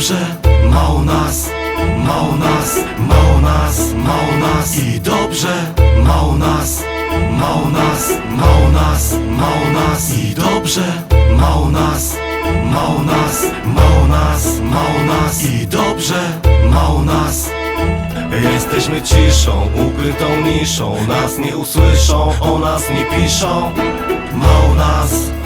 dobrze Mało nas, mało nas, mało nas, mało nas. I dobrze Mało nas, mało nas, mało nas, mało nas. I dobrze Mało nas, mało nas, mało nas, mało nas. I dobrze Mało nas. Jesteśmy ciszą, ukrytą niszą. Nas nie usłyszą, o nas nie piszą. Mało nas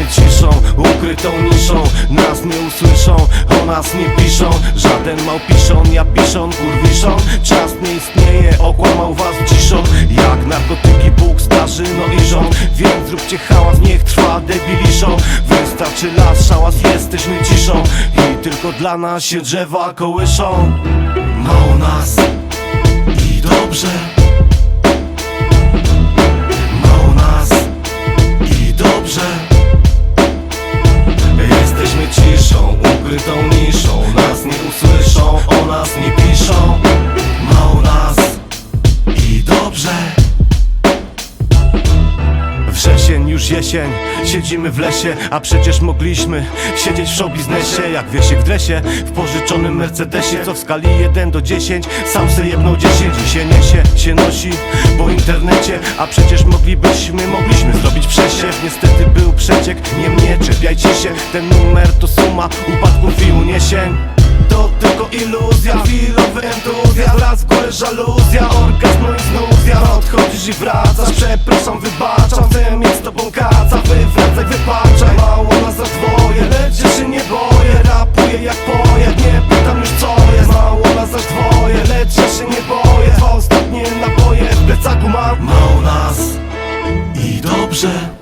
Jesteśmy ciszą, ukrytą niszą. Nas nie usłyszą, o nas nie piszą. Żaden małpiszon, ja piszon, kurwiszon. Czas nie istnieje, okłamał was ciszą. Jak narkotyki Bóg starzy, no i Więc zróbcie hałas, niech trwa debiliszą. Wystarczy las, szałas, jesteśmy ciszą. I tylko dla nas się drzewa kołyszą. Mało nas ukrytą niszą Nas nie usłyszą, o nas nie piszą. Mało nas i dobrze. Wrzesień, już jesień, siedzimy w lesie A przecież mogliśmy siedzieć w showbiznesie. Jak wiesiek w dresie, w pożyczonym Mercedesie Co w skali 1 do 10, sam se jedną 10 I się niesie, się nosi po internecie. A przecież moglibyśmy, mogliśmy zrobić przesiew Niestety był przeciek Niemniej czepiajcie się, ten numer to suma upadków i uniesień to tylko iluzja, chwilowy entuzjazm Raz w górę żaluzja, orgazm no i znuzja. Odchodzisz i wracasz, przepraszam, wybaczam Chcę mieć z tobą kaca, wywracaj, wypaczaj Mało nas za dwoje, lecz się nie boję Rapuję jak poje, nie pytam już co jest Mało nas za dwoje, lecz się nie boję. Ostatnie napoje w plecaku mam. Mało nas i dobrze.